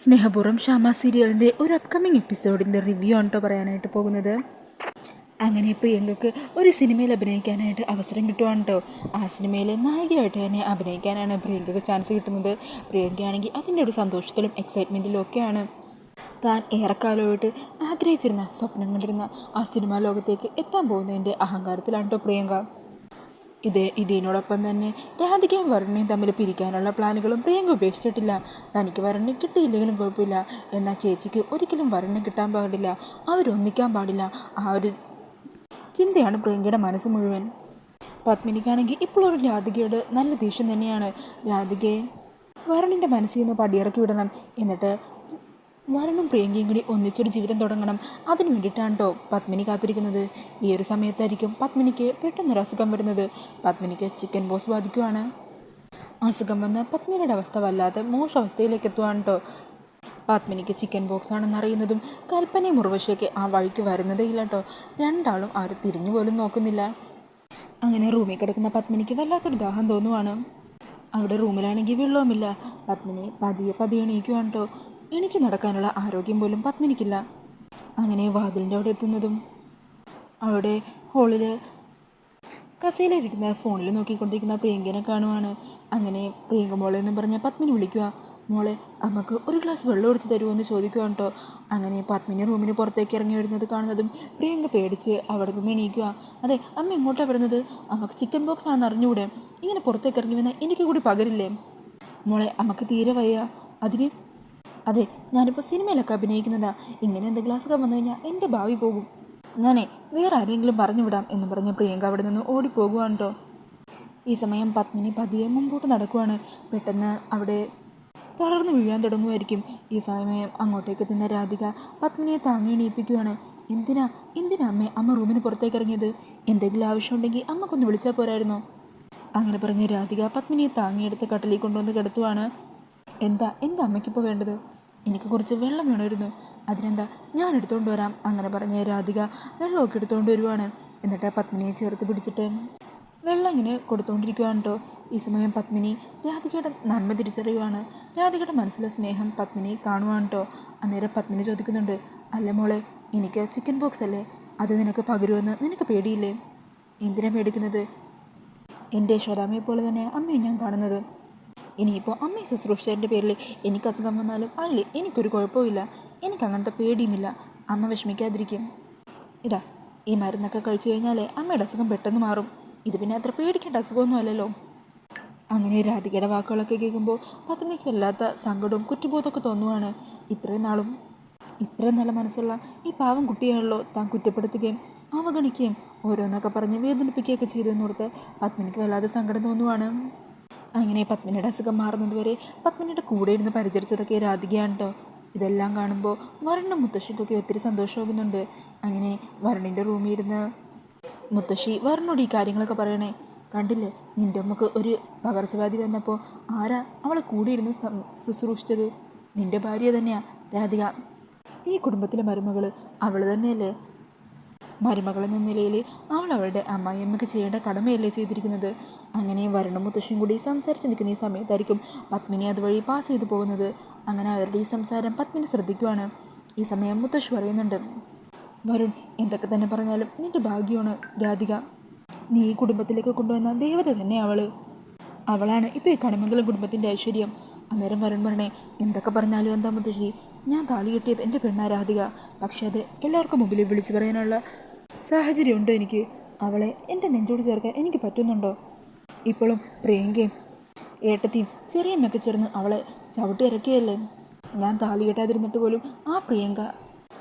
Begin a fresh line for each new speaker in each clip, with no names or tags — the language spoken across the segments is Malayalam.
സ്നേഹപൂർവം ഷാമ സീരിയലിന്റെ ഒരു അപ്കമിങ് എപ്പിസോഡിന്റെ റിവ്യൂ ആണ് കേട്ടോ പറയാനായിട്ട് പോകുന്നത്. അങ്ങനെ പ്രിയങ്കയ്ക്ക് ഒരു സിനിമയിൽ അഭിനയിക്കാനായിട്ട് അവസരം കിട്ടുവാണ് കേട്ടോ ആ സിനിമയിലെ നായികയായിട്ട് തന്നെ അഭിനയിക്കാനാണ് പ്രിയങ്കയ്ക്ക് ചാൻസ് കിട്ടുന്നത്. പ്രിയങ്കയാണെങ്കിൽ അതിന്റെ ഒരു സന്തോഷത്തിലും എക്സൈറ്റ്മെന്റിലും ഒക്കെയാണ്. താൻ ഏറെക്കാലമായിട്ട് ആഗ്രഹിച്ചിരുന്ന സ്വപ്നം കണ്ടിരുന്ന ആ സിനിമാ ലോകത്തേക്ക് എത്താൻ പോകുന്നതിന്റെ അഹങ്കാരത്തിലാണ് കേട്ടോ പ്രിയങ്ക. ഇത് ഇതിനോടൊപ്പം തന്നെ രാധികയും വരുണിനെയും തമ്മിൽ പിരിക്കാനുള്ള പ്ലാനുകളും പ്രിയങ്ക ഉപേക്ഷിച്ചിട്ടില്ല. തനിക്ക് വരുണിനെ കിട്ടിയില്ലെങ്കിലും കുഴപ്പമില്ല. എന്നാൽ ചേച്ചിക്ക് ഒരിക്കലും വരുണിനെ കിട്ടാൻ പാടില്ല. അവരൊന്നിക്കാൻ പാടില്ല. ആ ഒരു ചിന്തയാണ് പ്രിയങ്കയുടെ മനസ്സ് മുഴുവൻ. പത്മിനിക്കാണെങ്കിൽ ഇപ്പോഴൊരു രാധികയോട് നല്ല ദേഷ്യം തന്നെയാണ്. രാധികയെ വരുണിന്റെ മനസ്സിൽ നിന്ന് പടിയിറക്കി വിടണം. എന്നിട്ട് വരണും പ്രിയങ്കയും കൂടി ഒന്നിച്ചൊരു ജീവിതം തുടങ്ങണം. അതിനു വേണ്ടിയിട്ടാണ് പത്മിനി കാത്തിരിക്കുന്നത്? ഈ ഒരു സമയത്തായിരിക്കും പത്മിനിക്ക് പെട്ടെന്നൊരു അസുഖം വരുന്നത്. പത്മിനിക്ക് ചിക്കൻ ബോസ് ബാധിക്കുവാണ്. അസുഖം വന്ന് പത്മിനിയുടെ അവസ്ഥ വല്ലാതെ മോശാവസ്ഥയിലേക്ക് എത്തുവാണ് പത്മിനിക്ക് ചിക്കൻ ബോക്സ് ആണെന്ന് അറിയുന്നതും കൽപ്പനയും മുറുവശയൊക്കെ ആ വഴിക്ക് വരുന്നതേ ഇല്ല കേട്ടോ രണ്ടാളും അവർ തിരിഞ്ഞു പോലും നോക്കുന്നില്ല. അങ്ങനെ റൂമിൽ കിടക്കുന്ന പത്മിനിക്ക് വല്ലാത്തൊരു ദാഹം തോന്നുവാണ്. അവിടെ റൂമിലാണെങ്കിൽ വെള്ളവുമില്ല. പത്മിനി പതിയെ പതിയെ എണീക്കുവാണ് കേട്ടോ എനിക്ക് നടക്കാനുള്ള ആരോഗ്യം പോലും പത്മിനിക്കില്ല. അങ്ങനെ വാതിലിന്റെ അവിടെ എത്തുന്നതും അവിടെ ഹോളിൽ കസേലയിലിരുന്ന് ഫോണിൽ നോക്കിക്കൊണ്ടിരിക്കുന്ന പ്രിയങ്കനെ കാണുവാണ്. അങ്ങനെ പ്രിയങ്ക മോളെ എന്ന് പറഞ്ഞ പത്മിനി വിളിക്കുക മോളെ അമ്മയ്ക്ക് ഒരു ഗ്ലാസ് വെള്ളം എടുത്ത് തരുമോ എന്ന് ചോദിക്കുകയാണ് കേട്ടോ അങ്ങനെ പത്മിനി റൂമിന് പുറത്തേക്ക് ഇറങ്ങി വരുന്നത് കാണുന്നതും പ്രിയങ്ക പേടിച്ച് അവിടെ നിന്ന് എണീക്കുക അതെ അമ്മ എങ്ങോട്ടാണ് വരുന്നത്? അമ്മയ്ക്ക് ചിക്കൻ ബോക്സ് ആണെന്ന് അറിഞ്ഞുകൂടെ ഇങ്ങനെ പുറത്തേക്ക് ഇറങ്ങി വന്നാൽ എനിക്ക് കൂടി പകരില്ലേ? മോളെ അമ്മയ്ക്ക് തീരെ വയ്യ. അതിന് അതെ ഞാനിപ്പോൾ സിനിമയിലൊക്കെ അഭിനയിക്കുന്നതാ ഇങ്ങനെ എന്തെങ്കിലും അസുഖം വന്നു കഴിഞ്ഞാൽ എന്റെ ഭാവി പോകും. ഞാനേ വേറെ ആരെങ്കിലും പറഞ്ഞു വിടാം എന്ന് പറഞ്ഞ് പ്രിയങ്ക അവിടെ നിന്ന് ഓടിപ്പോകുവാണ് കേട്ടോ ഈ സമയം പത്മിനി പതിയെ മുമ്പോട്ട് നടക്കുവാണ്. പെട്ടെന്ന് അവിടെ തളർന്നു വീഴാൻ തുടങ്ങുമായിരിക്കും ഈ സമയം അങ്ങോട്ടേക്ക് എത്തുന്ന രാധിക പത്മിനിയെ താങ്ങി എണീപ്പിക്കുവാണ്. എന്തിനാ എന്തിനാ അമ്മേ അമ്മ റൂമിന് പുറത്തേക്ക് ഇറങ്ങിയത് എന്തെങ്കിലും ആവശ്യമുണ്ടെങ്കിൽ അമ്മക്കൊന്ന് വിളിച്ചാൽ പോരായിരുന്നോ? അങ്ങനെ പറഞ്ഞ രാധിക പത്മിനിയെ താങ്ങിയെടുത്ത് കട്ടിലിൽ കൊണ്ടുവന്ന് കിടത്തുവാണ്. എന്താ എന്താ അമ്മയ്ക്കിപ്പോൾ വേണ്ടത്? എനിക്ക് കുറച്ച് വെള്ളം വേണമായിരുന്നു. അതിനെന്താ? ഞാൻ എടുത്തുകൊണ്ട് വരാം. അങ്ങനെ പറഞ്ഞ രാധിക വെള്ളമൊക്കെ എടുത്തുകൊണ്ട് വരുവാണ്. എന്നിട്ട് പത്മിനിയെ ചേർത്ത് പിടിച്ചിട്ട് വെള്ളം ഇങ്ങനെ കൊടുത്തുകൊണ്ടിരിക്കുകയാണ് കേട്ടോ ഈ സമയം പത്മിനി രാധികയുടെ നന്മ തിരിച്ചറിയുവാണ്. രാധികയുടെ മനസ്സിലെ സ്നേഹം പത്മിനി കാണുവാണ് കേട്ടോ അന്നേരം പത്മിനി ചോദിക്കുന്നുണ്ട് അല്ല മോളെ എനിക്ക് ചിക്കൻ ബോക്സ് അല്ലേ? അത് നിനക്ക് പകരുമെന്ന് നിനക്ക് പേടിയില്ലേ? എന്തിനാ പേടിക്കുന്നത് എന്റെ യശോദാമ്മയെ പോലെ തന്നെ അമ്മയെ ഞാൻ കാണുന്നത്. ഇനിയിപ്പോൾ അമ്മയെ ശുശ്രൂഷിച്ചതിന്റെ പേരിൽ എനിക്ക് അസുഖം വന്നാലും അതിൽ എനിക്കൊരു കുഴപ്പമില്ല എനിക്ക് അങ്ങനത്തെ പേടിയുമില്ല. അമ്മ വിഷമിക്കാതിരിക്കും. ഇതാ ഈ മരുന്നൊക്കെ കഴിച്ചു കഴിഞ്ഞാലേ അമ്മയുടെ അസുഖം പെട്ടെന്ന് മാറും. ഇത് പിന്നെ അത്ര പേടിക്കേണ്ട അസുഖമൊന്നും അല്ലല്ലോ. അങ്ങനെ രാധികയുടെ വാക്കുകളൊക്കെ കേൾക്കുമ്പോൾ പത്മിനിക്ക് വല്ലാത്ത സങ്കടവും കുറ്റബോധമൊക്കെ തോന്നുവാണ്. ഇത്രയും നാളും ഇത്രയും നല്ല മനസ്സുള്ള ഈ പാവം കുട്ടിയാണല്ലോ താൻ കുറ്റപ്പെടുത്തുകയും അവഗണിക്കുകയും ഓരോന്നൊക്കെ പറഞ്ഞ് വേദനിപ്പിക്കുകയൊക്കെ ചെയ്തെന്നോർത്ത് പത്മിനിക്ക് വല്ലാതെ സങ്കടം തോന്നുവാണ്. അങ്ങനെ പത്മിനിയുടെ അസുഖം മാറുന്നതുവരെ പത്മിനിയുടെ കൂടെ ഇരുന്ന് പരിചരിച്ചതൊക്കെ രാധികയാണ് ഇതെല്ലാം കാണുമ്പോൾ വരുണും മുത്തശ്ശിക്കൊക്കെ ഒത്തിരി സന്തോഷമാകുന്നുണ്ട്. അങ്ങനെ വരുണിന്റെ റൂമിൽ ഇരുന്ന് മുത്തശ്ശി വരുണോട് ഈ കാര്യങ്ങളൊക്കെ പറയണേ. കണ്ടില്ലേ? നിന്റെ അമ്മയ്ക്ക് ഒരു പകർച്ചവ്യാധി വന്നപ്പോൾ ആരാ അവളെ കൂടെ ഇരുന്ന് ശുശ്രൂഷിച്ചത്? നിന്റെ ഭാര്യ തന്നെയാ രാധിക. ഈ കുടുംബത്തിലെ മരുമകൾ അവൾ തന്നെയല്ലേ? മരുമകൾ എന്ന നിലയിൽ അവൾ അവളുടെ അമ്മായിയമ്മയ്ക്ക് ചെയ്യേണ്ട കടമയല്ലേ ചെയ്തിരിക്കുന്നത്? അങ്ങനെ വരണും മുത്തശ്ശിയും കൂടി സംസാരിച്ച് നിൽക്കുന്ന ഈ സമയത്തായിരിക്കും പത്മിനി അതുവഴി പാസ് ചെയ്തു പോകുന്നത്. അങ്ങനെ അവരുടെ ഈ സംസാരം പത്മിനി ശ്രദ്ധിക്കുവാണ്. ഈ സമയം മുത്തശ്ശി പറയുന്നുണ്ട് വരുൺ എന്തൊക്കെ തന്നെ പറഞ്ഞാലും നിന്റെ ഭാഗ്യമാണ് രാധിക. നീ ഈ കുടുംബത്തിലേക്ക് കൊണ്ടുവന്ന ദേവത തന്നെ അവൾ അവളാണ് ഇപ്പോൾ ഈ കണിമംഗലം കുടുംബത്തിന്റെ ഐശ്വര്യം. അന്നേരം വരുൺ പറഞ്ഞേ എന്തൊക്കെ പറഞ്ഞാലും എന്താ മുത്തശ്ശി? ഞാൻ താലി കെട്ടിയ എന്റെ പെണ്ണാ രാധിക. പക്ഷേ അത് എല്ലാവർക്കും മുമ്പിൽ വിളിച്ചു പറയാനുള്ള സാഹചര്യമുണ്ടോ എനിക്ക്? അവളെ എന്റെ നെഞ്ചോട് ചേർക്കാൻ എനിക്ക് പറ്റുന്നുണ്ടോ? ഇപ്പോഴും പ്രിയങ്കയും ഏട്ടത്തിയും ചെറിയമ്മയൊക്കെ ചേർന്ന് അവളെ ചവിട്ടി ഇറക്കിയല്ലേ? ഞാൻ താലി കെട്ടാതിരുന്നിട്ട് പോലും ആ പ്രിയങ്ക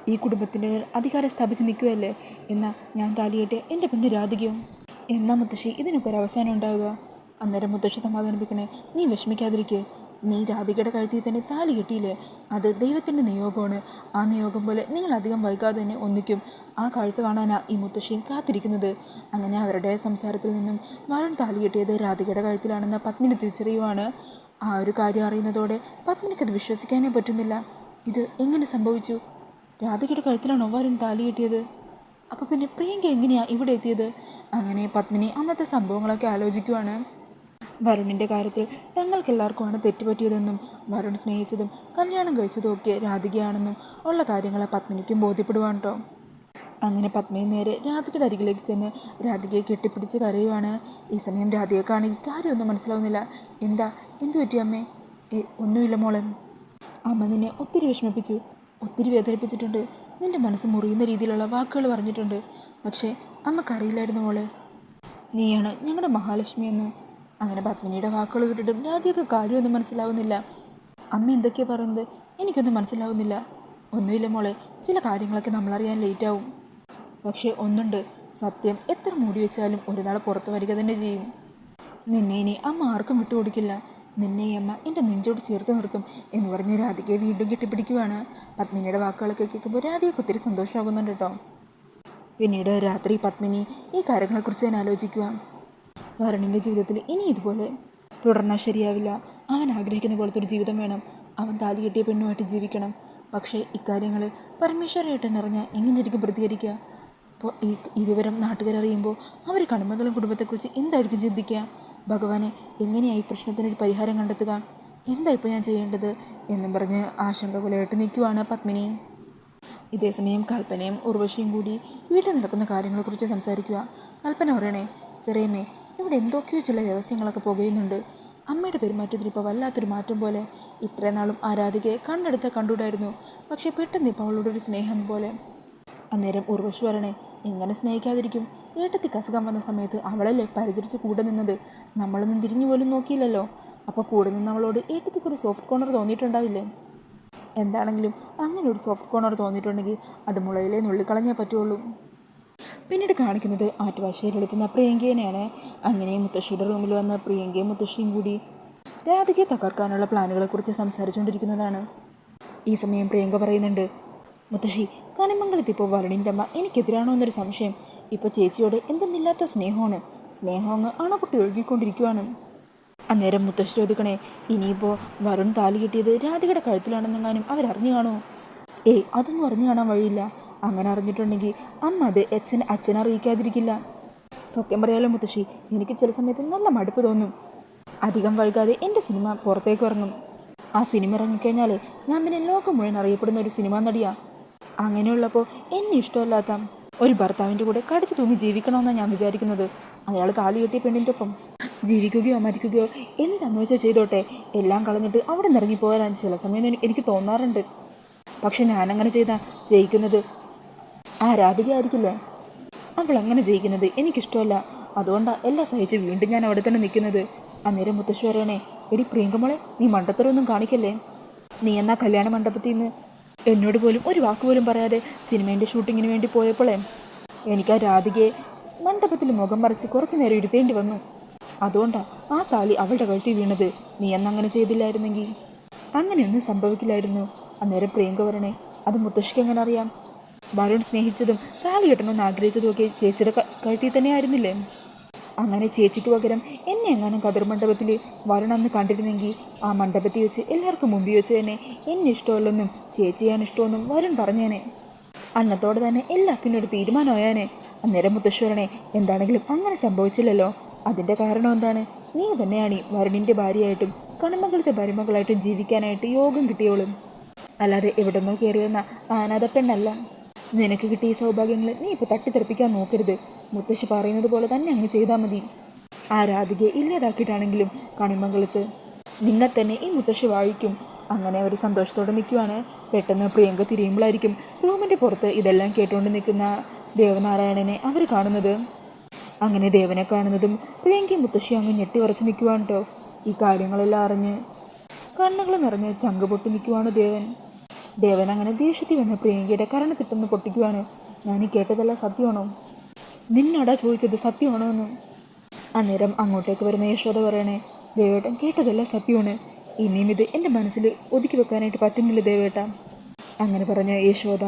ഈ കുടുംബത്തിന്റെ അധികാരം സ്ഥാപിച്ച് നിൽക്കുകയല്ലേ? എന്നാൽ ഞാൻ താലി കെട്ടിയ എന്റെ പെണ്ണ് രാധികയും. എന്നാ മുത്തശ്ശി ഇതിനൊക്കെ ഒരു അവസാനം ഉണ്ടാവുക. അന്നേരം മുത്തശ്ശി സമാധാനിപ്പിക്കണേ. നീ വിഷമിക്കാതിരിക്കേ. നീ രാധികയുടെ കഴുത്തിൽ തന്നെ താലി കെട്ടിയില്ലേ? അത് ദൈവത്തിന്റെ നിയോഗമാണ്. ആ നിയോഗം പോലെ നിങ്ങൾ അധികം വൈകാതെ തന്നെ ഒന്നിക്കും. ആ കാഴ്ച കാണാനാണ് ഈ മുത്തശ്ശിയും കാത്തിരിക്കുന്നത്. അങ്ങനെ അവരുടെ സംസാരത്തിൽ നിന്നും വരുൺ താലി കെട്ടിയത് രാധികയുടെ കഴുത്തിലാണെന്ന പത്മിനി തിരിച്ചറിയുവാണ്. ആ ഒരു കാര്യം അറിയുന്നതോടെ പത്മിനിക്കത് വിശ്വസിക്കാനേ പറ്റുന്നില്ല. ഇത് എങ്ങനെ സംഭവിച്ചു? രാധികയുടെ കഴുത്തിലാണോ വരുൺ താലി കെട്ടിയത് അപ്പോൾ പിന്നെ പ്രിയങ്ക എങ്ങനെയാണ് ഇവിടെ എത്തിയത്? അങ്ങനെ പത്മിനി അന്നത്തെ സംഭവങ്ങളൊക്കെ ആലോചിക്കുവാണ്. വരുണിന്റെ കാര്യത്തിൽ തങ്ങൾക്കെല്ലാവർക്കുമാണ് തെറ്റുപറ്റിയതെന്നും വരുൺ സ്നേഹിച്ചതും കല്യാണം കഴിച്ചതും ഒക്കെ രാധികയാണെന്നും ഉള്ള കാര്യങ്ങളെ പത്മിനിക്കും ബോധ്യപ്പെടുവാണ് കേട്ടോ അങ്ങനെ പത്മയും നേരെ രാധികയുടെ അരികിലേക്ക് ചെന്ന് രാധികയെ കെട്ടിപ്പിടിച്ച് കരയുവാണ്. ഈ സമയം രാധികക്കാണെങ്കിൽ കാര്യമൊന്നും മനസ്സിലാവുന്നില്ല. എന്താ? എന്തു പറ്റി അമ്മേ? ഏ ഒന്നുമില്ല മോളെ. അമ്മ നിന്നെ ഒത്തിരി വിഷമിപ്പിച്ചു. ഒത്തിരി വേദനിപ്പിച്ചിട്ടുണ്ട്. നിന്റെ മനസ്സ് മുറിയുന്ന രീതിയിലുള്ള വാക്കുകൾ പറഞ്ഞിട്ടുണ്ട്. പക്ഷേ അമ്മക്കറിയില്ലായിരുന്നു മോളെ. നീയാണ് ഞങ്ങളുടെ മഹാലക്ഷ്മി എന്ന്. അങ്ങനെ പത്മിനിയുടെ വാക്കുകൾ കേട്ടിട്ടും രാധികക്ക് കാര്യമൊന്നും മനസ്സിലാവുന്നില്ല. അമ്മ എന്തൊക്കെയാണ് പറയുന്നത്? എനിക്കൊന്നും മനസ്സിലാവുന്നില്ല. ഒന്നുമില്ല മോളെ. ചില കാര്യങ്ങളൊക്കെ നമ്മളറിയാൻ ലേറ്റാവും. പക്ഷേ ഒന്നുണ്ട്. സത്യം എത്ര മൂടി വെച്ചാലും ഒരു നാൾ പുറത്ത് വരിക തന്നെ ചെയ്യും. നിന്നെ ഇനി അമ്മ ആർക്കും വിട്ടുകൊടുക്കില്ല നിന്നെ അമ്മ എന്റെ നെഞ്ചോട് ചേർത്ത് നിർത്തും എന്ന് പറഞ്ഞ് രാധികയെ വീണ്ടും കെട്ടിപ്പിടിക്കുവാണ്. പത്മിനിയുടെ വാക്കുകളൊക്കെ കേൾക്കുമ്പോൾ രാധികയ്ക്ക് ഒത്തിരി സന്തോഷമാകുന്നുണ്ട് കേട്ടോ. പിന്നീട് രാത്രി പത്മിനി ഈ കാര്യങ്ങളെക്കുറിച്ച് ഞാൻ ആലോചിക്കുക വരുണിന്റെ ജീവിതത്തിൽ ഇനി ഇതുപോലെ തുടർന്നാൽ ശരിയാവില്ല. അവൻ ആഗ്രഹിക്കുന്ന പോലത്തെ ഒരു ജീവിതം വേണം. അവൻ താലി കെട്ടിയ പെണ്ണുമായിട്ട് ജീവിക്കണം. പക്ഷേ ഇക്കാര്യങ്ങൾ പരമേശ്വരേട്ടൻ അറിഞ്ഞാൽ എങ്ങനെയായിരിക്കും പ്രതികരിക്കുക? അപ്പോൾ ഈ ഈ വിവരം നാട്ടുകാരറിയുമ്പോൾ അവർ കണിമകളും കുടുംബത്തെക്കുറിച്ച് എന്തായിരിക്കും ചിന്തിക്കുക? ഭഗവാനെ എങ്ങനെയായി പ്രശ്നത്തിനൊരു പരിഹാരം കണ്ടെത്തുക? എന്താ ഇപ്പോൾ ഞാൻ ചെയ്യേണ്ടത്? എന്നും പറഞ്ഞ് ആശങ്ക കൊലയിട്ട് നിൽക്കുവാണ് പത്മിനി. ഇതേസമയം കൽപ്പനയും ഉർവശിയും കൂടി വീട്ടിൽ നടക്കുന്ന കാര്യങ്ങളെക്കുറിച്ച് സംസാരിക്കുക. കൽപ്പന പറയണേ ചെറിയമ്മേ ഇവിടെ എന്തൊക്കെയോ ചില രഹസ്യങ്ങളൊക്കെ പുകയുന്നുണ്ട്. അമ്മയുടെ പെരുമാറ്റത്തിൽ ഇപ്പോൾ വല്ലാത്തൊരു മാറ്റം പോലെ. ഇത്രയും നാളും ആരാധികയെ കണ്ണെടുത്ത കണ്ടുകൂടായിരുന്നു. പക്ഷേ പെട്ടെന്ന് ഇപ്പോൾ അവളോടൊരു സ്നേഹം പോലെ. അന്നേരം ഉർവശി പറയണേ എങ്ങനെ സ്നേഹിക്കാതിരിക്കും? ഏട്ടത്തിക്ക് അസുഖം വന്ന സമയത്ത് അവളല്ലേ പരിചരിച്ച് കൂടെ നിന്നത്? നമ്മളൊന്നും തിരിഞ്ഞു പോലും നോക്കിയില്ലല്ലോ. അപ്പോൾ കൂടെ നിന്ന് അവളോട് ഏട്ടത്തിക്കൊരു സോഫ്റ്റ് കോർണർ തോന്നിയിട്ടുണ്ടാവില്ലേ? എന്താണെങ്കിലും അങ്ങനെ ഒരു സോഫ്റ്റ് കോർണർ തോന്നിയിട്ടുണ്ടെങ്കിൽ അത് മുളയിലെ നുള്ളിക്കളഞ്ഞേ പറ്റുള്ളൂ. പിന്നീട് കാണിക്കുന്നത് ആറ്റുവാശയിലെത്തുന്ന പ്രിയങ്കേനെയാണ്. അങ്ങനെ മുത്തശ്ശിയുടെ റൂമിൽ വന്ന പ്രിയങ്കയും മുത്തശ്ശിയും കൂടി രാധികയെ തകർക്കാനുള്ള പ്ലാനുകളെക്കുറിച്ച് സംസാരിച്ചുകൊണ്ടിരിക്കുന്നതാണ്. ഈ സമയം പ്രിയങ്ക പറയുന്നുണ്ട് മുത്തശ്ശി കണിമംഗലത്ത് ഇപ്പോൾ വരുണിന്റെ അമ്മ എനിക്കെതിരാണോ എന്നൊരു സംശയം. ഇപ്പോൾ ചേച്ചിയോട് എന്തെന്നില്ലാത്ത സ്നേഹമാണ്. സ്നേഹം അങ്ങ് അണപൊട്ടി ഒഴുകിക്കൊണ്ടിരിക്കുവാണ്. അന്നേരം മുത്തശ്ശി ചോദിക്കണേ ഇനിയിപ്പോൾ വരുൺ താലി കിട്ടിയത് രാധികയുടെ കഴുത്തിലാണെന്നെങ്ങാനും അവരറിഞ്ഞു കാണോ ഏയ് അതൊന്നും അറിഞ്ഞു കാണാൻ വഴിയില്ല. അങ്ങനെ അറിഞ്ഞിട്ടുണ്ടെങ്കിൽ അമ്മ അത് അച്ഛൻ അച്ഛനെ അറിയിക്കാതിരിക്കില്ല. സത്യം പറയാലോ മുത്തശ്ശി എനിക്ക് ചില സമയത്ത് നല്ല മടുപ്പ് തോന്നും. അധികം വൈകാതെ എന്റെ സിനിമ പുറത്തേക്ക് ഇറങ്ങും. ആ സിനിമ ഇറങ്ങിക്കഴിഞ്ഞാൽ ഞാൻ പിന്നെ ലോകം മുഴുവൻ അറിയപ്പെടുന്ന ഒരു സിനിമാ നടിയാ. അങ്ങനെയുള്ളപ്പോൾ എന്നെ ഇഷ്ടമല്ലാത്ത ഒരു ഭർത്താവിന്റെ കൂടെ കടിച്ചു തൂങ്ങി ജീവിക്കണമെന്നാണ് ഞാൻ വിചാരിക്കുന്നത്. അയാൾ കാലു കെട്ടിയ പെണ്ണിന്റെ ഒപ്പം ജീവിക്കുകയോ മരിക്കുകയോ എന്താന്ന് വെച്ചാൽ ചെയ്തോട്ടെ. എല്ലാം കളഞ്ഞിട്ട് അവിടെ നിന്ന് ഇറങ്ങിപ്പോകാൻ ചില സമയം എനിക്ക് തോന്നാറുണ്ട്. പക്ഷെ ഞാനങ്ങനെ ചെയ്താൽ ജയിക്കുന്നത് ആ രാധിക ആയിരിക്കില്ലേ. അവൾ അങ്ങനെ ജയിക്കുന്നത് എനിക്കിഷ്ടമല്ല. അതുകൊണ്ടാണ് എല്ലാം സഹിച്ച് വീണ്ടും ഞാൻ അവിടെ തന്നെ നിൽക്കുന്നത്. അന്നേരം മുത്തശ്ശി പറയണേ എടി പ്രിയങ്കമോളെ നീ മണ്ടത്തരമൊന്നും കാണിക്കല്ലേ? നീ എന്നാ കല്യാണ മണ്ഡപത്തിൽ നിന്ന് എന്നോട് പോലും ഒരു വാക്ക് പോലും പറയാതെ സിനിമേന്റെ ഷൂട്ടിങ്ങിന് വേണ്ടി പോയപ്പോളേ എനിക്ക് ആ രാധികയെ മണ്ഡപത്തിൽ മുഖം മറിച്ച് കുറച്ച് നേരം ഇരുത്തേണ്ടി വന്നു. അതുകൊണ്ടാണ് ആ താലി അവളുടെ കഴുത്തിൽ വീണത്. നീ അന്നങ്ങനെ ചെയ്തില്ലായിരുന്നെങ്കിൽ. അങ്ങനെയൊന്നും സംഭവിക്കില്ലായിരുന്നു. അന്നേരം പ്രിയങ്ക പറയണേ അത് മുത്തശ്ശിക്ക് എങ്ങനെ അറിയാം? വരുൺ സ്നേഹിച്ചതും താലി കെട്ടണമെന്ന് ആഗ്രഹിച്ചതും ഒക്കെ ചേച്ചിയുടെ കഴുത്തിൽ തന്നെ ആയിരുന്നില്ലേ? അങ്ങനെ ചേച്ചിക്ക് പകരം എന്നെ എങ്ങാനും കതിർ മണ്ഡപത്തിൽ വരുൺ കണ്ടിരുന്നെങ്കിൽ ആ മണ്ഡപത്തിൽ വെച്ച് എല്ലാവർക്കും മുമ്പിൽ വെച്ച് തന്നെ എന്നെ ഇഷ്ടമല്ലെന്നും ചേച്ചിയാണ് ഇഷ്ടമെന്നും വരൻ പറഞ്ഞേനെ. അന്നത്തോടെ തന്നെ എല്ലാത്തിനും ഒരു തീരുമാനമായാനെ. അന്നേരം മുത്തശ്വരനെ എന്താണെങ്കിലും അങ്ങനെ സംഭവിച്ചില്ലല്ലോ. അതിന്റെ കാരണം എന്താണ്? നീ തന്നെയാണ് ഈ വരുണിന്റെ ഭാര്യയായിട്ടും കണിമകളത്തെ മരുമകളായിട്ടും ജീവിക്കാനായിട്ട് യോഗം കിട്ടിയോളും. അല്ലാതെ എവിടെന്നോ കയറി വന്ന അനാഥ പെണ്ണല്ല. നിനക്ക് കിട്ടിയ സൗഭാഗ്യങ്ങൾ നീ ഇപ്പോൾ തട്ടിത്തെറിപ്പിക്കാൻ നോക്കരുത്. മുത്തശ്ശി പറയുന്നത് പോലെ തന്നെ അങ്ങ് ചെയ്താൽ മതി. ആ രാധികയെ ഇല്ലാതാക്കിയിട്ടാണെങ്കിലും കണിമംഗലത്ത് നിന്നെ തന്നെ ഈ മുത്തശ്ശി വാഴിക്കും. അങ്ങനെ അവർ സന്തോഷത്തോടെ നിൽക്കുവാണ് പെട്ടെന്ന് പ്രിയങ്ക തിരിയുമ്പോഴായിരിക്കും റൂമിന്റെ പുറത്ത് ഇതെല്ലാം കേട്ടുകൊണ്ട് നിൽക്കുന്ന ദേവനാരായണനെ അവർ കാണുന്നത്. അങ്ങനെ ദേവനെ കാണുന്നതും പ്രിയങ്കയും മുത്തശ്ശി അങ്ങ് ഞെട്ടി ഉറച്ച് നിൽക്കുവാണ് കേട്ടോ ഈ കാര്യങ്ങളെല്ലാം അറിഞ്ഞ് കണ്ണുകൾ നിറഞ്ഞ് ചങ്ക് പൊട്ടി നിൽക്കുവാണ് ദേവൻ. ദേവൻ അങ്ങനെ ദേഷ്യത്തിൽ വന്ന പ്രിയങ്കയുടെ കരണ കിട്ടുന്ന പൊട്ടിക്കുവാണ്. ഞാൻ കേട്ടതെല്ലാം സത്യമാണോ? നിന്നോടാ ചോദിച്ചത് സത്യമാണോ എന്ന് അന്നേരം അങ്ങോട്ടേക്ക് വരുന്ന യശോദ പറയണേ ദേവേട്ടൻ കേട്ടതെല്ലാം സത്യമാണ്. ഇനിയും ഇത് എന്റെ മനസ്സിൽ ഒതുക്കി വെക്കാനായിട്ട് പറ്റുന്നില്ല ദേവേട്ട അങ്ങനെ പറഞ്ഞ യശോദ.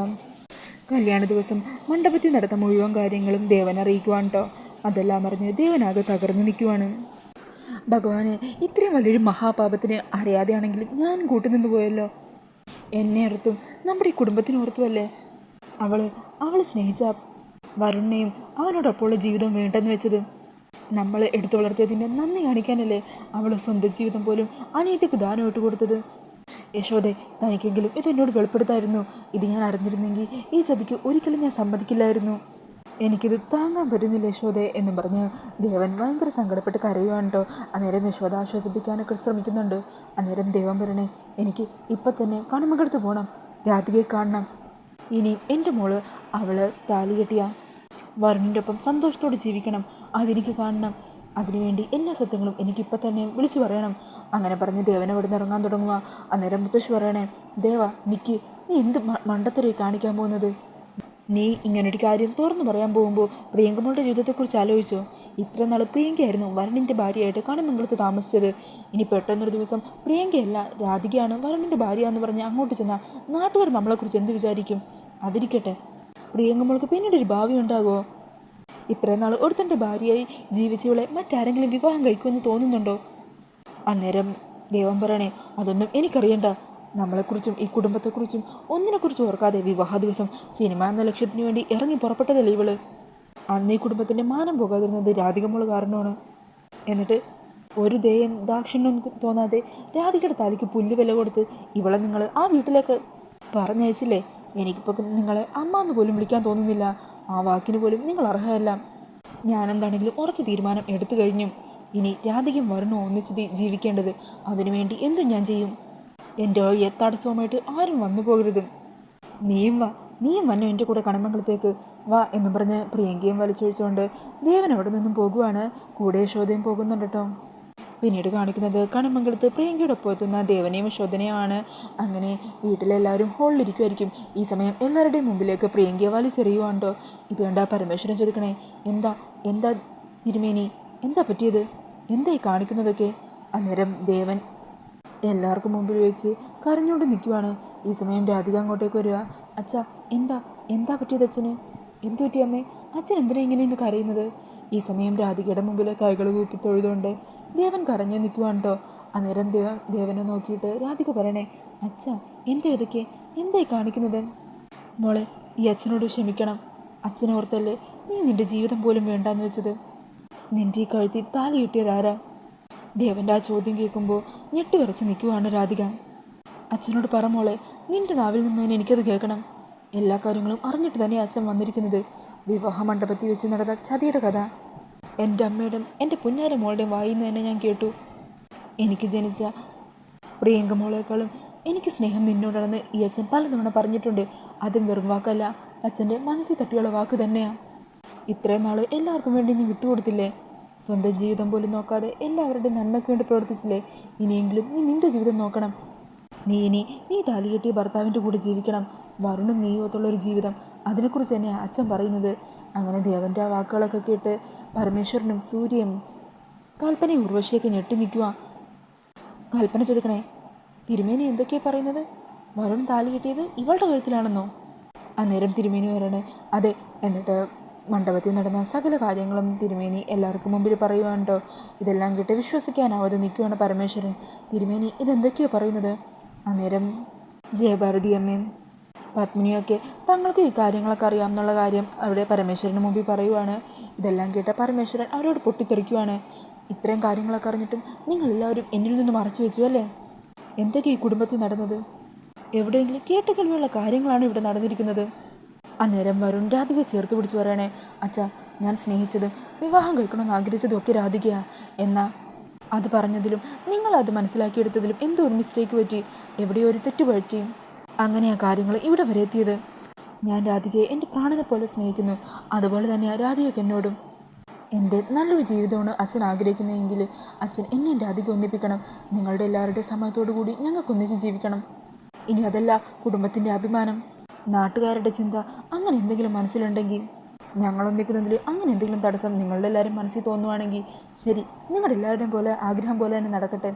കല്യാണ ദിവസം മണ്ഡപത്തിൽ നടന്ന മുഴുവൻ കാര്യങ്ങളും ദേവൻ അറിയിക്കുവാൻ കേട്ടോ അതെല്ലാം അറിഞ്ഞ് ദേവനാകെ തകർന്നു നിൽക്കുവാണ് ഭഗവാന് ഇത്രയും വലിയൊരു മഹാപാപത്തിന് അറിയാതെയാണെങ്കിലും ഞാൻ കൂട്ടുനിന്ന് പോയല്ലോ. എന്നെ ഓർത്തും. നമ്മുടെ ഈ കുടുംബത്തിനെ ഓർത്തുമല്ലേ? അവൾ അവൾ സ്നേഹിച്ച വരുണിനെയും അവനോടൊപ്പമുള്ള ജീവിതം വേണ്ടെന്ന് വെച്ചത്. നമ്മൾ എടുത്തു വളർത്തിയതിന്റെ നന്ദി കാണിക്കാനല്ലേ അവൾ സ്വന്തം ജീവിതം പോലും അനിയത്തിക്ക് ദാനമായിട്ട് കൊടുത്തത്. യശോദെ തനിക്കെങ്കിലും ഇത് എന്നോട് വെളിപ്പെടുത്തായിരുന്നു. ഇത് ഞാൻ അറിഞ്ഞിരുന്നെങ്കിൽ ഈ ചതിക്ക് ഒരിക്കലും ഞാൻ സമ്മതിക്കില്ലായിരുന്നു. എനിക്കിത് താങ്ങാൻ പറ്റുന്നില്ല യശോദേ എന്ന് പറഞ്ഞ് ദേവൻ ഭയങ്കര സങ്കടപ്പെട്ട് കരയുവാണ് കേട്ടോ അന്നേരം യശോദ ആശ്വസിപ്പിക്കാനൊക്കെ ശ്രമിക്കുന്നുണ്ട്. അന്നേരം ദേവൻ പറയണേ എനിക്ക് ഇപ്പം തന്നെ കണമകടുത്ത് പോകണം രാധികയെ കാണണം. ഇനി എന്റെ മോൾ അവൾ താലി കെട്ടിയ വരുണിന്റെ ഒപ്പം സന്തോഷത്തോടെ ജീവിക്കണം. അതെനിക്ക് കാണണം. അതിനുവേണ്ടി എല്ലാ സത്യങ്ങളും എനിക്കിപ്പോൾ തന്നെ വിളിച്ചു പറയണം. അങ്ങനെ പറഞ്ഞ് ദേവൻ അവിടെ നിന്ന് ഇറങ്ങാൻ തുടങ്ങുക അന്നേരം മുത്തശ്ശി പറയണേ ദേവ നിക്ക് നീ എന്ത് മണ്ടത്തരെ കാണിക്കാൻ പോകുന്നത്? നീ ഇങ്ങനൊരു കാര്യം തുറന്നു പറയാൻ പോകുമ്പോൾ പ്രിയങ്കമ്മളുടെ ജീവിതത്തെക്കുറിച്ച് ആലോചിച്ചോ? ഇത്ര നാൾ പ്രിയങ്കയായിരുന്നു വരുണിന്റെ ഭാര്യയായിട്ട് കണിമംഗലത്ത് താമസിച്ചത്. ഇനി പെട്ടെന്നൊരു ദിവസം പ്രിയങ്കയല്ല രാധികയാണ് വരുണിന്റെ ഭാര്യ എന്ന് പറഞ്ഞ് അങ്ങോട്ട് ചെന്നാൽ നാട്ടുകാർ നമ്മളെക്കുറിച്ച് എന്ത് വിചാരിക്കും? അതിരിക്കട്ടെ. പ്രിയങ്കമ്മൾക്ക് പിന്നീട് ഒരു ഭാവി ഉണ്ടാകുമോ? ഇത്രയും നാൾ ഒരുത്തന്റെ ഭാര്യയായി ജീവിച്ചവളെ മറ്റാരെങ്കിലും വിവാഹം കഴിക്കുമെന്ന് തോന്നുന്നുണ്ടോ? അന്നേരം ദൈവം പറയണേ അതൊന്നും എനിക്കറിയണ്ട. നമ്മളെക്കുറിച്ചും ഈ കുടുംബത്തെക്കുറിച്ചും ഒന്നിനെക്കുറിച്ചും ഓർക്കാതെ വിവാഹ ദിവസം സിനിമ എന്ന ലക്ഷ്യത്തിനു വേണ്ടി ഇറങ്ങി പുറപ്പെട്ടതല്ലേ ഇവൾ? അന്ന് ഈ കുടുംബത്തിന്റെ മാനം പോകാതിരുന്നത് രാധികമ്മൾ കാരണമാണ്. എന്നിട്ട് ഒരു ദയം ദാക്ഷിണ്യം തോന്നാതെ രാധികയുടെ താലിക്ക് പുല്ല് വില കൊടുത്ത് ഇവളെ നിങ്ങൾ ആ വീട്ടിലേക്ക് പറഞ്ഞയച്ചില്ലേ? എനിക്കിപ്പോൾ നിങ്ങളെ അമ്മ എന്ന് പോലും വിളിക്കാൻ തോന്നുന്നില്ല. ആ വാക്കിന് പോലും നിങ്ങൾ അർഹമല്ല ഞാനെന്താണെങ്കിലും ഉറച്ച തീരുമാനം എടുത്തു കഴിഞ്ഞു. ഇനി രാധികയും വരണോ ഒന്നിച്ച് ജീവിക്കേണ്ടത് അതിനുവേണ്ടി എന്തും ഞാൻ ചെയ്യും. എന്റെ വഴിയെ ആരും വന്നു പോകരുത്. നീയും വാ. നീയും വന്നു എന്റെ കൂടെ കണമംഗലത്തേക്ക്. വാ എന്ന് പറഞ്ഞ് പ്രിയങ്കയും വലിച്ചൊഴിച്ചുകൊണ്ട് ദേവൻ അവിടെ നിന്നും പോകുവാണ്. കൂടെ യശോദയും പോകുന്നുണ്ട് കേട്ടോ പിന്നീട് കാണിക്കുന്നത് കണമംഗലത്ത് പ്രിയങ്കയുടെ ഒപ്പം എത്തുന്ന ദേവനെയും യശോദനെയുമാണ്. അങ്ങനെ വീട്ടിലെല്ലാവരും ഹോളിലിരിക്കുമായിരിക്കും ഈ സമയം എല്ലാവരുടെയും മുമ്പിലേക്ക് പ്രിയങ്കയെ വലിച്ചെറിയുവാണ്ടോ ഇത് കണ്ട പരമേശ്വരൻ ചോദിക്കണേ എന്താ? എന്താ തിരുമേനി? എന്താ പറ്റിയത്? എന്തായി കാണിക്കുന്നതൊക്കെ? അന്നേരം ദേവൻ എല്ലാവർക്കും മുമ്പിൽ വെച്ച് കരഞ്ഞുകൊണ്ട് നിൽക്കുവാണ്. ഈ സമയം രാധിക അങ്ങോട്ടേക്ക് വരിക. അച്ഛ എന്താ? എന്താ പറ്റിയത് അച്ഛന്? എന്തു പറ്റി അമ്മേ? അച്ഛൻ എന്തിനാ ഇങ്ങനെ ഇന്ന് കരയുന്നത്? ഈ സമയം രാധികയുടെ മുമ്പിൽ കൈകൾ കൂപ്പി തൊഴുതുകൊണ്ട് ദേവൻ കരഞ്ഞു നിൽക്കുവാണ് കേട്ടോ അന്നേരം ദേവ ദേവനെ നോക്കിയിട്ട് രാധിക പറയണേ അച്ഛ എന്താ ഇതൊക്കെ? എന്തായി കാണിക്കുന്നത്? മോളെ ഈ അച്ഛനോട് ക്ഷമിക്കണം. അച്ഛനോർത്തല്ലേ നീ നിന്റെ ജീവിതം പോലും വേണ്ടാന്ന് വെച്ചത്? നിന്റെ ഈ കഴുത്തി താലി കിട്ടിയതാരാ ദേവന്റെ ആ ചോദ്യം കേൾക്കുമ്പോൾ ഞെട്ടി വിറച്ച് നിൽക്കുവാണ് രാധിക. അച്ഛനോട് പറ മോളെ നിന്റെ നാവിൽ നിന്ന് തന്നെ എനിക്കത് കേൾക്കണം. എല്ലാ കാര്യങ്ങളും അറിഞ്ഞിട്ട് തന്നെ അച്ഛൻ വന്നിരിക്കുന്നത്. വിവാഹ മണ്ഡപത്തിൽ വെച്ച് നടന്ന ചതിയുടെ കഥ. എന്റെ അമ്മയുടെയും എന്റെ പുന്നാര മോളുടെയും വായിൽ നിന്ന് തന്നെ ഞാൻ കേട്ടു. എനിക്ക് ജനിച്ച പ്രിയങ്ക മോളേക്കാളും എനിക്ക് സ്നേഹം നിന്നോടാണെന്ന് ഈ അച്ഛൻ പലതവണ പറഞ്ഞിട്ടുണ്ട്. അതും വെറും വാക്കല്ല. അച്ഛന്റെ മനസ്സിൽ തട്ടിയുള്ള വാക്ക് തന്നെയാണ് ഇത്രയും നാൾ എല്ലാവർക്കും വേണ്ടി നീ വിട്ടുകൊടുത്തില്ലേ? സ്വന്തം ജീവിതം പോലും നോക്കാതെ എല്ലാവരുടെയും നന്മയ്ക്ക് വേണ്ടി പ്രവർത്തിച്ചില്ലേ? ഇനിയെങ്കിലും നീ നിന്റെ ജീവിതം നോക്കണം. നീ ഇനി നീ താലി കെട്ടിയ ഭർത്താവിന്റെ കൂടെ ജീവിക്കണം. വരുണും ഒരു ജീവിതം. അതിനെക്കുറിച്ച് തന്നെ അച്ഛൻ പറയുന്നത്. അങ്ങനെ ദേവന്റെ ആ വാക്കുകളൊക്കെ കേട്ട് പരമേശ്വരനും സൂര്യയും കൽപ്പനയും ഉർവശിയൊക്കെ ഞെട്ടി നിൽക്കുക കൽപ്പന ചോദിക്കണേ തിരുമേനി എന്തൊക്കെയാണ് പറയുന്നത്? വരുൺ താലി കിട്ടിയത് ഇവളുടെ കഴുത്തിലാണെന്നോ? അന്നേരം തിരുമേനി വരണേ. അതെ എന്നിട്ട് മണ്ഡപത്തിൽ നടന്ന സകല കാര്യങ്ങളും തിരുമേനി എല്ലാവർക്കും മുമ്പിൽ പറയുവാണ്ടോ? ഇതെല്ലാം കേട്ട് വിശ്വസിക്കാനാവാതെ നിൽക്കുകയാണ് പരമേശ്വരൻ. തിരുമേനി ഇതെന്തൊക്കെയാണ് പറയുന്നത്? അന്നേരം ജയഭാരതി അമ്മയും പത്മിനിയൊക്കെ തങ്ങൾക്ക് ഈ കാര്യങ്ങളൊക്കെ അറിയാം എന്നുള്ള കാര്യം അവിടെ പരമേശ്വരന് മുമ്പിൽ പറയുവാണ്. ഇതെല്ലാം കേട്ട പരമേശ്വരൻ അവരോട് പൊട്ടിത്തെറിക്കുവാണ്. ഇത്രയും കാര്യങ്ങളൊക്കെ അറിഞ്ഞിട്ടും നിങ്ങളെല്ലാവരും എന്നിൽ നിന്ന് മറച്ചു വെച്ചു അല്ലേ? എന്തൊക്കെ ഈ കുടുംബത്തിൽ നടന്നത്? എവിടെയെങ്കിലും കേട്ട കേൾവിയുള്ള കാര്യങ്ങളാണ് ഇവിടെ നടന്നിരിക്കുന്നത്? അന്നേരം വരുൺ രാധിക ചേർത്ത് പിടിച്ച് പറയണേ അച്ഛാ ഞാൻ സ്നേഹിച്ചതും വിവാഹം കഴിക്കണമെന്ന് ആഗ്രഹിച്ചതും ഒക്കെ രാധികയാ. എന്നാ അത് പറഞ്ഞതിലും നിങ്ങൾ അത് മനസ്സിലാക്കിയെടുത്തതിലും എന്തോ ഒരു മിസ്റ്റേക്ക് പറ്റി. എവിടെയോ ഒരു തെറ്റ് പറ്റി. ആ കാര്യങ്ങൾ ഇവിടെ വരെ എത്തിയത്. ഞാൻ രാധികയെ എന്റെ പ്രാണനെ പോലെ സ്നേഹിക്കുന്നു. അതുപോലെ തന്നെയാണ് രാധികയ്ക്ക് എന്നോടും. എന്റെ നല്ലൊരു ജീവിതമാണ് അച്ഛൻ ആഗ്രഹിക്കുന്നതെങ്കിൽ അച്ഛൻ എന്നെ രാധിക ഒന്നിപ്പിക്കണം. നിങ്ങളുടെ എല്ലാവരുടെയും സമയത്തോടു കൂടി ഞങ്ങൾക്ക് ഒന്നിച്ച് ജീവിക്കണം. ഇനി അതല്ല കുടുംബത്തിന്റെ അഭിമാനം. നാട്ടുകാരുടെ ചിന്ത അങ്ങനെ എന്തെങ്കിലും മനസ്സിലുണ്ടെങ്കിൽ ഞങ്ങൾ ഒന്നിക്കുന്നതിൽ അങ്ങനെ എന്തെങ്കിലും തടസ്സം നിങ്ങളുടെ എല്ലാവരും മനസ്സിൽ തോന്നുവാണെങ്കിൽ ശരി നിങ്ങളുടെ എല്ലാവരുടെയും പോലെ ആഗ്രഹം പോലെ തന്നെ നടക്കട്ടെ.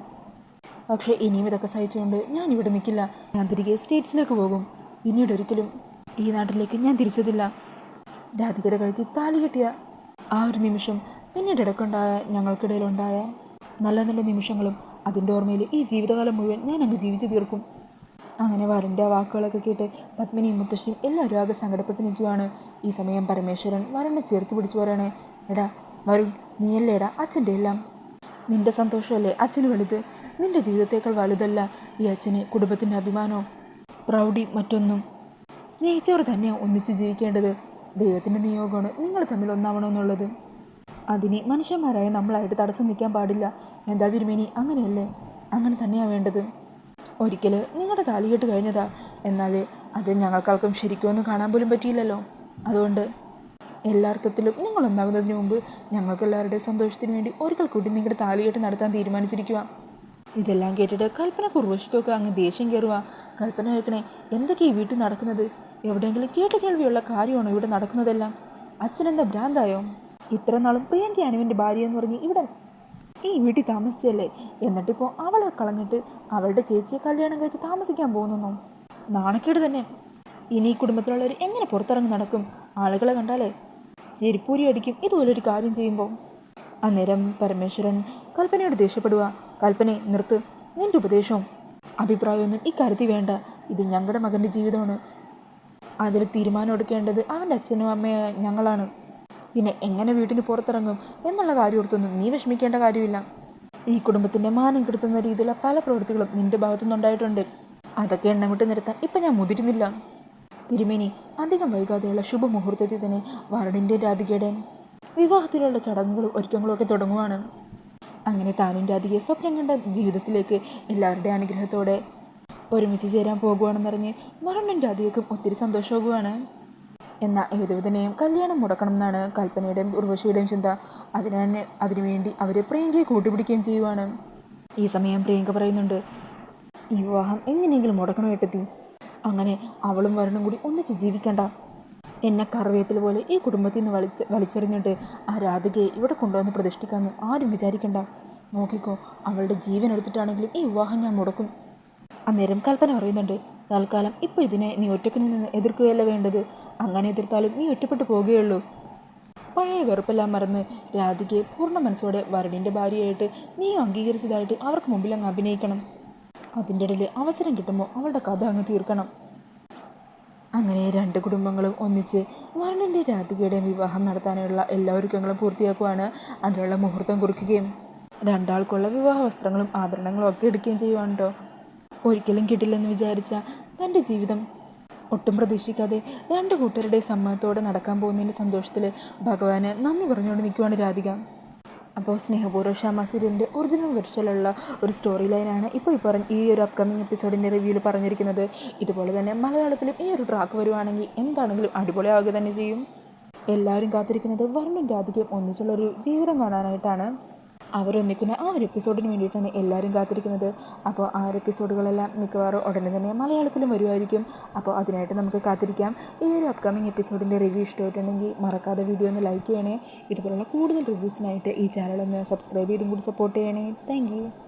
പക്ഷേ ഇനിയും ഇതൊക്കെ സഹിച്ചുകൊണ്ട് ഞാൻ ഇവിടെ നിൽക്കില്ല. ഞാൻ തിരികെ സ്റ്റേറ്റ്സിലേക്ക് പോകും. പിന്നീട് ഒരിക്കലും ഈ നാട്ടിലേക്ക് ഞാൻ തിരിച്ചതില്ല. രാധികയുടെ കഴുത്തിൽ താലി കിട്ടിയ ആ ഒരു നിമിഷം പിന്നീട് ഇടയ്ക്കുണ്ടായ ഞങ്ങൾക്കിടയിലുണ്ടായ നല്ല നല്ല നിമിഷങ്ങളും അതിന്റെ ഓർമ്മയിൽ ഈ ജീവിതകാലം മുഴുവൻ ഞാൻ അങ്ങ് ജീവിച്ചു തീർക്കും. അങ്ങനെ വരന്റെ ആ വാക്കുകളൊക്കെ കേട്ട് പത്മിനിയും മുത്തശ്ശിയും എല്ലാവരും ആകെ സങ്കടപ്പെട്ട് നിൽക്കുകയാണ്. ഈ സമയം പരമേശ്വരൻ വരനെ ചേർത്ത് പിടിച്ചു പറയണേ എടാ വരുൺ നീയല്ലേടാ അച്ഛന്റെ എല്ലാം? നിന്റെ സന്തോഷമല്ലേ അച്ഛന് വലുത്? നിന്റെ ജീവിതത്തേക്കാൾ വലുതല്ല ഈ അച്ഛന് കുടുംബത്തിന്റെ അഭിമാനവും പ്രൗഢി മറ്റൊന്നും? സ്നേഹിച്ചവർ തന്നെയാണ് ഒന്നിച്ച് ജീവിക്കേണ്ടത്. ദൈവത്തിന്റെ നിയോഗമാണ് നിങ്ങൾ തമ്മിൽ ഒന്നാവണമെന്നുള്ളത്. അതിന് മനുഷ്യന്മാരായ നമ്മളായിട്ട് തടസ്സം നിൽക്കാൻ പാടില്ല. എന്താ തിരുമേനി അങ്ങനെയല്ലേ? അങ്ങനെ തന്നെയാണ് വേണ്ടത്. ഒരിക്കൽ നിങ്ങളുടെ താലികെട്ട് കഴിഞ്ഞതാ. എന്നാൽ അത് ഞങ്ങൾക്കാർക്കും ശരിക്കുമൊന്നും കാണാൻ പോലും പറ്റിയില്ലല്ലോ. അതുകൊണ്ട് എല്ലാ അർത്ഥത്തിലും നിങ്ങൾ ഒന്നാകുന്നതിന് മുമ്പ് ഞങ്ങൾക്കെല്ലാവരുടെ സന്തോഷത്തിന് വേണ്ടി ഒരിക്കൽ കൂടി നിങ്ങളുടെ താലികെട്ട് നടത്താൻ തീരുമാനിച്ചിരിക്കുക ഇതെല്ലാം കേട്ടിട്ട് കൽപ്പന കുർവശിക്കൊക്കെ അങ്ങ് ദേഷ്യം കയറുക കൽപ്പന കേൾക്കണേ എന്തൊക്കെ ഈ വീട്ടിൽ നടക്കുന്നത്? എവിടെയെങ്കിലും കേട്ട കേൾവിയുള്ള കാര്യമാണോ ഇവിടെ നടക്കുന്നതെല്ലാം? അച്ഛനെന്താ ഭ്രാന്തായോ? ഇത്ര നാളും പ്രിയങ്കയാണ് ഇവന്റെ ഭാര്യ എന്ന് പറഞ്ഞ് ഇവിടെ ഈ വീട്ടിൽ താമസിച്ചല്ലേ? എന്നിട്ടിപ്പോൾ അവളെ കളഞ്ഞിട്ട് അവളുടെ ചേച്ചിയെ കല്യാണം കഴിച്ച് താമസിക്കാൻ പോകുന്നു നാണക്കേട് തന്നെ. ഇനി കുടുംബത്തിലുള്ളവർ എങ്ങനെ പുറത്തിറങ്ങി നടക്കും? ആളുകളെ കണ്ടാലേ ചെരിപ്പൂരി അടിക്കും ഇതുപോലൊരു കാര്യം ചെയ്യുമ്പോൾ അന്നേരം പരമേശ്വരൻ കൽപ്പനയോട് ദേഷ്യപ്പെടുക കൽപ്പനെ നിർത്ത് നിന്റെ ഉപദേശവും. അഭിപ്രായമൊന്നും ഇക്കാര്യത്തിൽ വേണ്ട. ഇത് ഞങ്ങളുടെ മകന്റെ ജീവിതമാണ്. അതിൽ തീരുമാനം എടുക്കേണ്ടത് അവന്റെ അച്ഛനും അമ്മയും ഞങ്ങളാണ്. പിന്നെ എങ്ങനെ വീട്ടിന് പുറത്തിറങ്ങും എന്നുള്ള കാര്യം ഓർത്തൊന്നും നീ വിഷമിക്കേണ്ട കാര്യമില്ല. ഈ കുടുംബത്തിന്റെ മാനം കെടുത്തുന്ന രീതിയിലുള്ള പല പ്രവൃത്തികളും നിന്റെ ഭാഗത്തുനിന്നുണ്ടായിട്ടുണ്ട്. അതൊക്കെ എണ്ണം വിട്ട് നിർത്താൻ ഇപ്പം ഞാൻ മുതിരുന്നില്ല. തിരുമേനി അധികം വൈകാതെയുള്ള ശുഭമുഹൂർത്തത്തിൽ തന്നെ വരണിന്റെ രാധികയുടെ വിവാഹത്തിലുള്ള ചടങ്ങുകളും ഒരുക്കങ്ങളും ഒക്കെ തുടങ്ങുവാണ്. അങ്ങനെ താനും രാധികയെ സ്വപ്നം കണ്ട ജീവിതത്തിലേക്ക് എല്ലാവരുടെ അനുഗ്രഹത്തോടെ ഒരുമിച്ച് ചേരാൻ പോകുവാണെന്നറിഞ്ഞ് വരണും രാധികക്കും ഒത്തിരി സന്തോഷമാകുവാണ്. എന്നാൽ ഏതുവിധനെയും കല്യാണം മുടക്കണം എന്നാണ് കൽപ്പനയുടെയും ഉർവശിയുടെയും ചിന്ത. അതിനാണ് അതിനുവേണ്ടി അവർ പ്രിയങ്കയെ കൂട്ടുപിടിക്കുകയും ചെയ്യുവാണ്. ഈ സമയം പ്രിയങ്ക പറയുന്നുണ്ട് ഈ വിവാഹം എങ്ങനെയെങ്കിലും മുടക്കണം എട്ടെത്തി അങ്ങനെ അവളും വരണം കൂടി ഒന്നിച്ച് ജീവിക്കണ്ട. എന്നെ കറിവേപ്പിൽ പോലെ ഈ കുടുംബത്തിൽ നിന്ന് വലിച്ച് വലിച്ചെറിഞ്ഞിട്ട് ആ രാധികയെ ഇവിടെ കൊണ്ടുവന്ന് പ്രതിഷ്ഠിക്കാമെന്ന് ആരും വിചാരിക്കണ്ട. നോക്കിക്കോ അവളുടെ ജീവൻ എടുത്തിട്ടാണെങ്കിലും ഈ വിവാഹം ഞാൻ മുടക്കും. അന്നേരം കൽപ്പന പറയുന്നുണ്ട് തൽക്കാലം ഇപ്പോൾ ഇതിനെ നീ ഒറ്റയ്ക്ക് നിന്ന് എതിർക്കുകയല്ല വേണ്ടത്. അങ്ങനെ എതിർത്താലും നീ ഒറ്റപ്പെട്ടു പോകുകയുള്ളൂ. പഴയ വെറുപ്പെല്ലാം മറന്ന് രാധികയെ പൂർണ മനസ്സോടെ വരണിന്റെ ഭാര്യയായിട്ട് നീ അംഗീകരിച്ചതായിട്ട് അവർക്ക് മുമ്പിൽ അങ്ങ് അഭിനയിക്കണം. അതിന്റെ ഇടയിൽ അവസരം കിട്ടുമ്പോൾ അവളുടെ കഥ അങ്ങ് തീർക്കണം. അങ്ങനെ രണ്ട് കുടുംബങ്ങളും ഒന്നിച്ച് വരണിന്റെ രാധികയുടെയും വിവാഹം നടത്താനുള്ള എല്ലാ ഒരുക്കങ്ങളും പൂർത്തിയാക്കുവാണ് അതിനുള്ള മുഹൂർത്തം കുറിക്കുകയും രണ്ടാൾക്കുള്ള വിവാഹ വസ്ത്രങ്ങളും ആഭരണങ്ങളും ഒക്കെ എടുക്കുകയും ചെയ്യുവാണ് കേട്ടോ ഒരിക്കലും കിട്ടില്ലെന്ന് വിചാരിച്ച തന്റെ ജീവിതം ഒട്ടും പ്രതീക്ഷിക്കാതെ രണ്ട് കൂട്ടരുടെ സമ്മതത്തോടെ നടക്കാൻ പോകുന്നതിന്റെ സന്തോഷത്തിൽ ഭഗവാന് നന്ദി പറഞ്ഞുകൊണ്ട് നിൽക്കുവാണ് രാധിക. അപ്പോൾ സ്നേഹപൂർവ ഷാമ സീരിയലിന്റെ ഒറിജിനൽ വെർഷലുള്ള ഒരു സ്റ്റോറി ലൈനാണ് ഇപ്പോൾ ഈ പറഞ്ഞ ഈ ഒരു അപ്കമിങ് എപ്പിസോഡിന്റെ റിവ്യൂവിൽ പറഞ്ഞിരിക്കുന്നത്. ഇതുപോലെ തന്നെ മലയാളത്തിലും ഈ ഒരു ട്രാക്ക് വരുവാണെങ്കിൽ എന്താണെങ്കിലും അടിപൊളിയാവുക തന്നെ ചെയ്യും. എല്ലാവരും കാത്തിരിക്കുന്നത് വർണും രാധികയും ഒന്നിച്ചുള്ളൊരു ജീവിതം കാണാനായിട്ടാണ്. അവരൊന്നിക്കുന്ന ആ ഒരു എപ്പിസോഡിന് വേണ്ടിയിട്ടാണ് എല്ലാവരും കാത്തിരിക്കുന്നത്. അപ്പോൾ ആ ഒരു എപ്പിസോഡുകളെല്ലാം മിക്കവാറും ഉടനെ തന്നെ മലയാളത്തിലും വരുമായിരിക്കും. അപ്പോൾ അതിനായിട്ട് നമുക്ക് കാത്തിരിക്കാം. ഈ ഒരു അപ്കമിങ് എപ്പിസോഡിന്റെ റിവ്യൂ ഇഷ്ടമായിട്ടുണ്ടെങ്കിൽ മറക്കാതെ വീഡിയോ ഒന്ന് ലൈക്ക് ചെയ്യണേ. ഇതുപോലുള്ള കൂടുതൽ റിവ്യൂസിനായിട്ട് ഈ ചാനൽ ഒന്ന് സബ്സ്ക്രൈബ് ചെയ്തും കൂടി സപ്പോർട്ട് ചെയ്യണേ. താങ്ക്